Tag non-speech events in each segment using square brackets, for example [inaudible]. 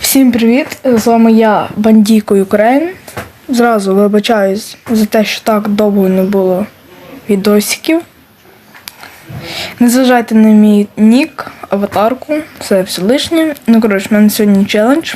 Всім привіт! З вами я, Бандійко Україн. Зразу вибачаюсь за те, що так довго не було відосиків. Не зважайте на мій нік, аватарку, це все лишнє. Ну, коротше, в мене сьогодні челендж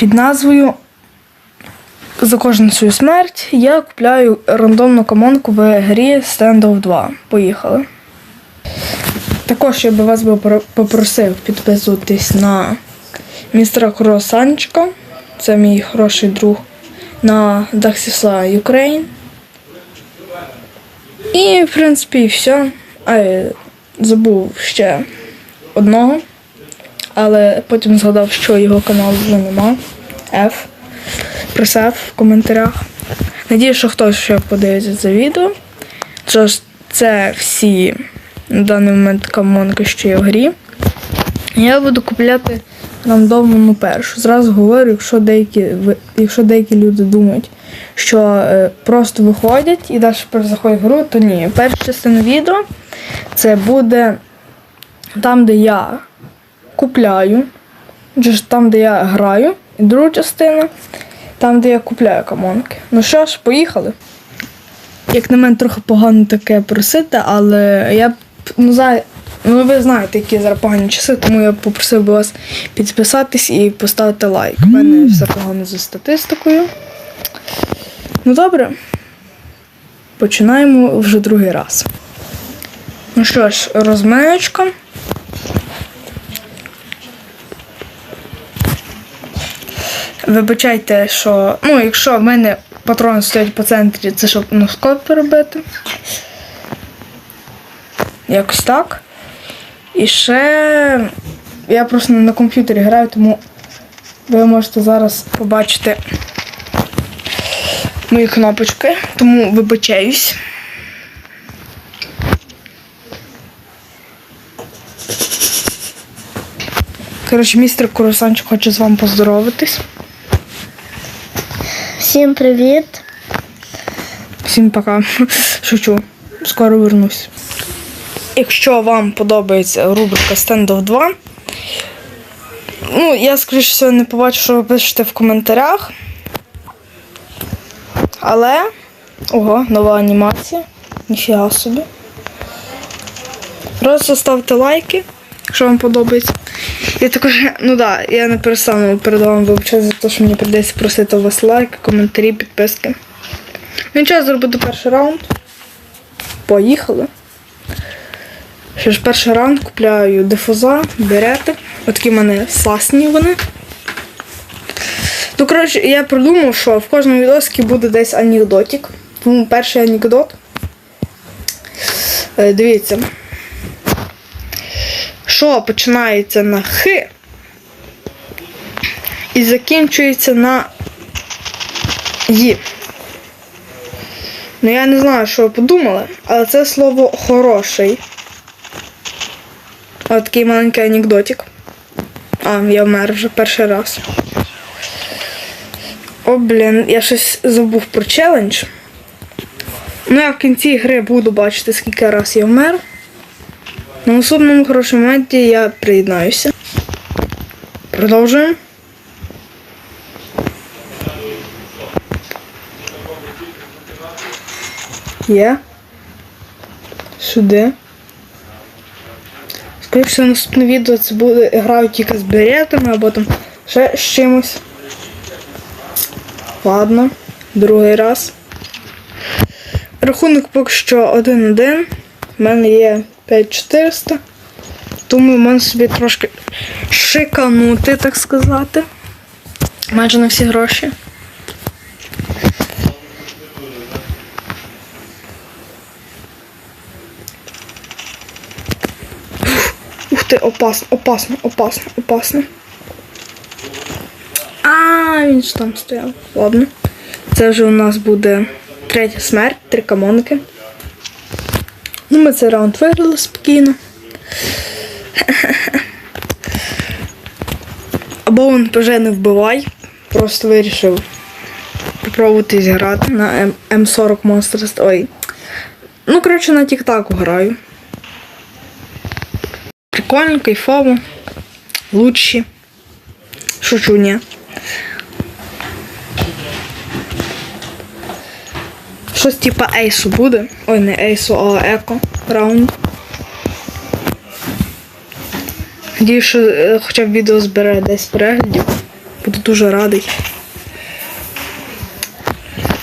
під назвою За кожну свою смерть я купляю рандомну комонку в грі Standoff 2. Поїхали. Також я би вас попросив підписуватись на містера Круасанчика. Це мій хороший друг на Дахсісла Ukraine. І, в принципі, все. А, я забув ще одного. Але потім згадав, що його каналу вже нема. F. Присав в коментарях. Надію, що хтось ще подивиться це відео. Тож це всі на даний момент камонки, що є в грі. Я буду купляти рандомну першу. Зразу говорю, якщо деякі, якщо деякі люди думають, що е, просто виходять і далі заходять в гру, то ні. Перша частина відео це буде там, де я купляю, там, де я граю, і друга частина там, де я купляю камонки. Ну що ж, поїхали. Як на мене, трохи погано таке просити, але я ну, за, ну ви знаєте, які зараз погані часи, тому я попросив би вас підписатись і поставити лайк. У мене все погано зі статистикою. Ну добре. Починаємо вже другий раз. Ну що ж, розминочка. Вибачайте, що. Ну, якщо в мене патрони стоять по центрі, це щоб ну, скоп перебити. Якось так. І ще я просто на комп'ютері граю, тому ви можете зараз побачити мої кнопочки, тому вибачаюсь. Коротше, містер Курасанчик хоче з вами поздоровитись. Всім привіт. Всім пока. [laughs] Шучу. Скоро вернусь. Якщо вам подобається рубрика Standoff 2, ну, я, скоріше всього, не побачу, що ви пишете в коментарях. Але. Ого, нова анімація. Ніфіга собі. Просто ставте лайки, якщо вам подобається. Я також, ну да, я не перестану перед вами вибачати за те, що мені прийдеться просити у вас лайки, коментарі, підписки. Ну, час зробити перший раунд. Поїхали. Що ж, перший раунд купляю дифуза, берети. Отакі в мене сасні вони. Ну, коротше, я придумав, що в кожному відосі буде десь анекдотик. Тому перший анекдот. Е, Дивіться. Що починається на Х і закінчується на Ї. Ну я не знаю, що ви подумали, але це слово хороший. От такий маленький анекдотик. А, я вмер вже перший раз. О, блін, я щось забув про челендж. Ну, я в кінці гри буду бачити, скільки раз я вмер. На наступному хорошому моменті я приєднаюся. Продовжуємо. Є. Сюди. Скоріше наступне відео це буде грають тільки з беретами або там ще з чимось. Ладно, другий раз. Рахунок поки що 1-1. У мене є 5400. Тому можна собі трошки шиканути, так сказати. Майже на всі гроші. Ух ти, опасно, опасно, опасно, опасно. А, він ж там стояв. Ладно. Це вже у нас буде третя смерть, три камонки. Ну, ми цей раунд виграли спокійно. Або він вже не вбивай. просто вирішив попробувати зіграти на М- М40 Monsters. Ой. Ну, коротше, на тік-таку граю. Прикольно, кайфово. Лучші. Шучу, ні. Щось типа ейсу буде. Ой, не ейсу, а еко раунд. Надію, що е, хоча б відео збере десь переглядів. Буду дуже радий.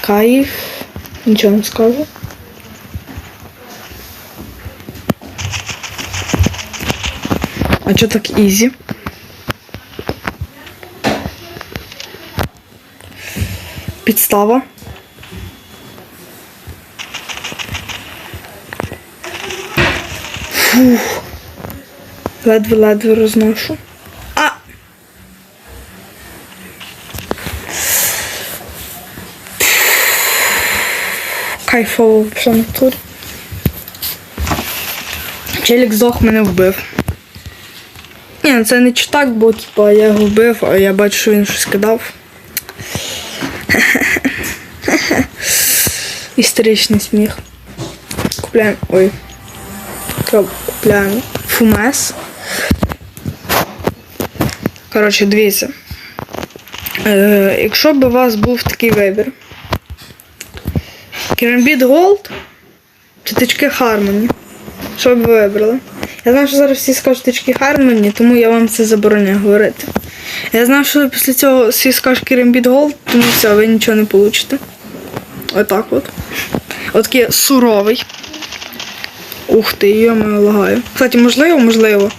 Кайф. Нічого не скажу. А чого так ізі? Підстава. Фух. Ледве-ледве розношу. А! Кайфово все на тур. Челік зох мене вбив. Ні, ну це не читак, бо типа я його вбив, а я бачу, що він щось кидав. Історичний сміх. Купляємо. Ой. Треба купляємо фумес. Коротше, дивіться. Е, якщо б у вас був такий вибір. Керамбіт Голд чи тички Хармоні? Що б ви вибрали? Я знаю, що зараз всі скажуть тички Хармоні, тому я вам це забороняю говорити. Я знаю, що після цього всі скажуть Керамбіт Голд, тому все, ви нічого не получите. Отак от. Отакий суровий. Ух ти, я мене лагаю. Кстати, можливо, можливо.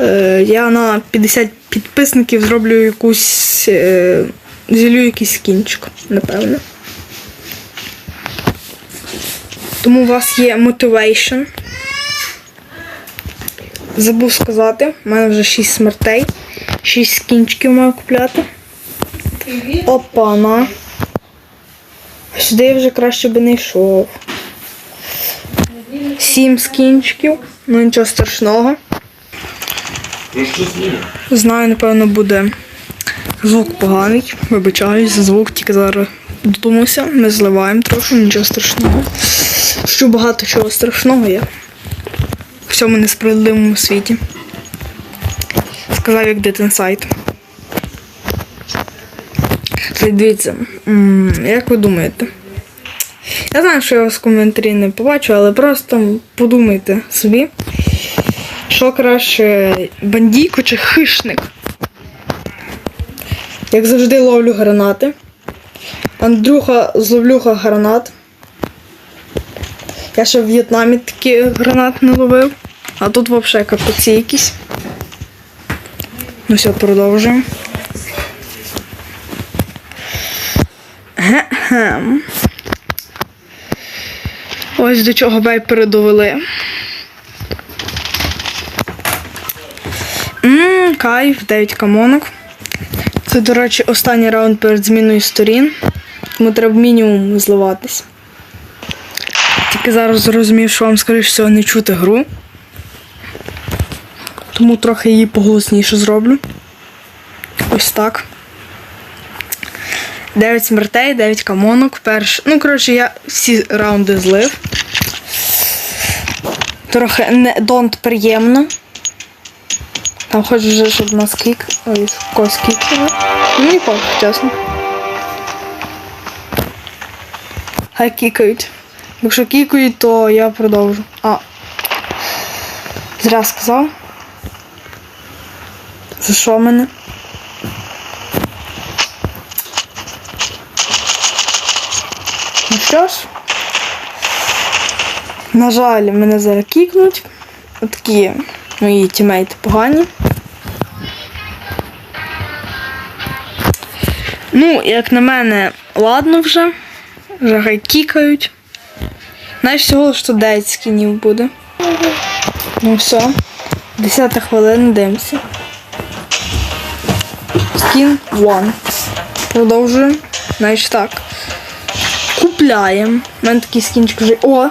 Е, я на 50 підписників зроблю якусь. Е, зілю якийсь скінчик, напевно. Тому у вас є мотивейшн. Забув сказати, у мене вже 6 смертей. 6 скінчиків маю купляти. Опа-на. Сюди я вже краще би не йшов. 7 скінчиків. Ну нічого страшного. Знаю, напевно, буде звук поганий. Вибачаюсь за звук, тільки зараз додумався. Ми зливаємо трохи, нічого страшного. Що багато чого страшного є в цьому несправедливому світі. Сказав як дитинсайт. Та Дивіться, як ви думаєте? Я знаю, що я вас в коментарі не побачу, але просто подумайте собі. Що краще бандійко чи хищник? Як завжди ловлю гранати. Андрюха зловлюха гранат. Я ще в В'єтнамі такі гранат не ловив. А тут взагалі капеці якісь. Ну все, продовжуємо. Ге-гем. Ось до чого вейпери довели. Ммм, кайф, 9 камонок. Це, до речі, останній раунд перед зміною сторін. Тому треба мінімум зливатись. Тільки зараз зрозумів, що вам, скоріш всього, не чути гру. Тому трохи її поголосніше зроблю. Ось так. 9 смертей, 9 камонок. Перш... Ну, коротше, я всі раунди злив. Трохи не донт приємно. Там хоч вже, щоб нас кік. Ой, когось кікнули. Мені пофіг, чесно. Хай кікають. Якщо кікають, то я продовжу. А. Зря сказав. За що мене? Що ж. На жаль, мене зараз кікнуть. Отакі мої тімейти погані. Ну, як на мене, ладно вже. Вже хай кікають. Знаєш, всього, що 9 скінів буде. Ну все. Десята хвилина, дивимося. Скін 1. Продовжуємо. Значить так. Купляємо. У мене такий скінчик вже. О!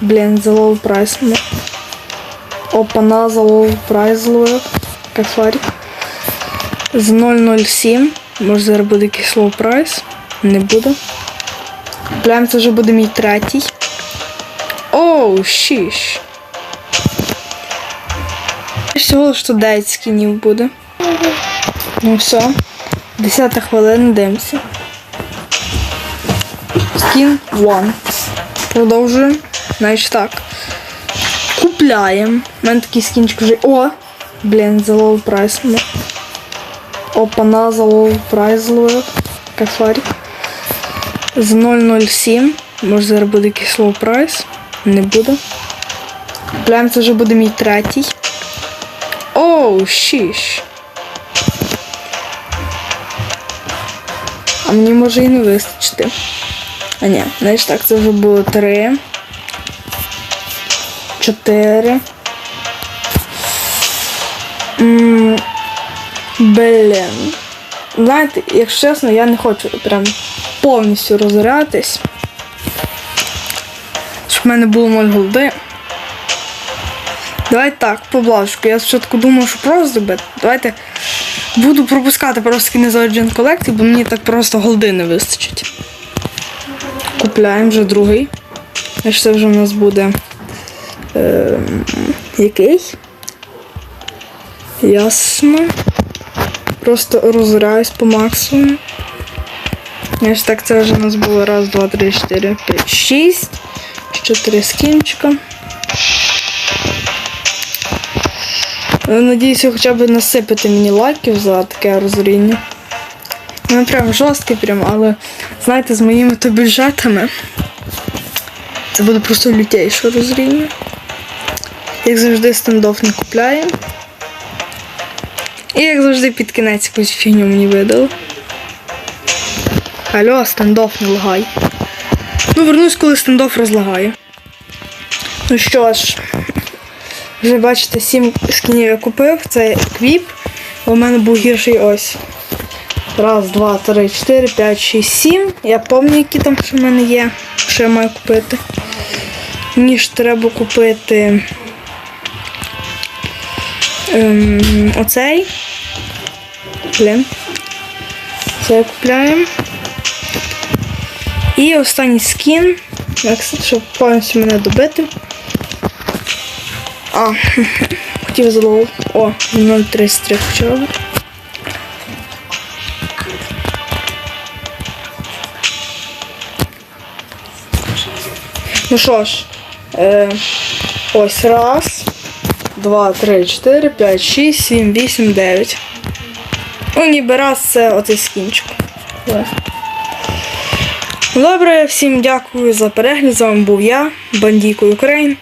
Блін, за лоу прайс. Опа, на за лоу прайс зловив. Кафарик. З 007. Може зараз буде якийсь low прайс. Не буде. Купляємо, це вже буде мій третій. Оу, шіш. Всього що 9 скінів буде. Ну все. Десята хвилина, дивимося. Скін 1. Продовжуємо. Значить так. Купляємо. У мене такий скінчик вже. О! Блін, за лоу прайс. Опа, на за лоу прайс зловив. Кафарик. З 007. Може зараз буде якийсь лоу прайс. Не буде. Купляємо, це вже буде мій третій. Оу, шіш. А мені може і не вистачити. А ні, значить так, це вже було три. Чотири. М, Блін. Знаєте, якщо чесно, я не хочу прям повністю розорятись. Щоб в мене було 0 голди. Давайте так, поблажку. Я спочатку думав, що просто зробити. Давайте буду пропускати просто Origin Collective, бо мені так просто голди не вистачить. Купляємо вже другий. Значить, це вже в нас буде. Е, який? Ясно. Просто розоряюсь по максимуму. Значить, так, це вже у нас було раз, два, три, чотири, п'ять, шість. Чотири скінчика. Е, Надіюсь, хоча б насипати мені лайків за таке розоріння. Ну, прям жорстке, прям, але знаєте, з моїми то бюджетами це буде просто лютейше розоріння. Як завжди, стендоф не купляємо. І як завжди під кінець якусь фігню мені видали. Алло, стендоф не лагай. Ну, вернусь, коли стендоф розлагає. Ну що ж, вже бачите, 7 скінів я купив, це квіп. У мене був гірший ось. Раз, два, три, чотири, п'ять, шість, сім. Я пам'ятаю, які там що в мене є, що я маю купити. Мені ж треба купити ем, оцей. Блін. Це купляємо. І останній скін. Щоб повністю мене добити. А, [laughs] хотів залов. О, 0,33 хоча б. Ну що ж, е, ось раз, два, три, чотири, п'ять, шість, сім, вісім, дев'ять. Ну, ніби раз це оцей скінчик. Добре, всім дякую за перегляд. З вами був я, Бандійко Україн.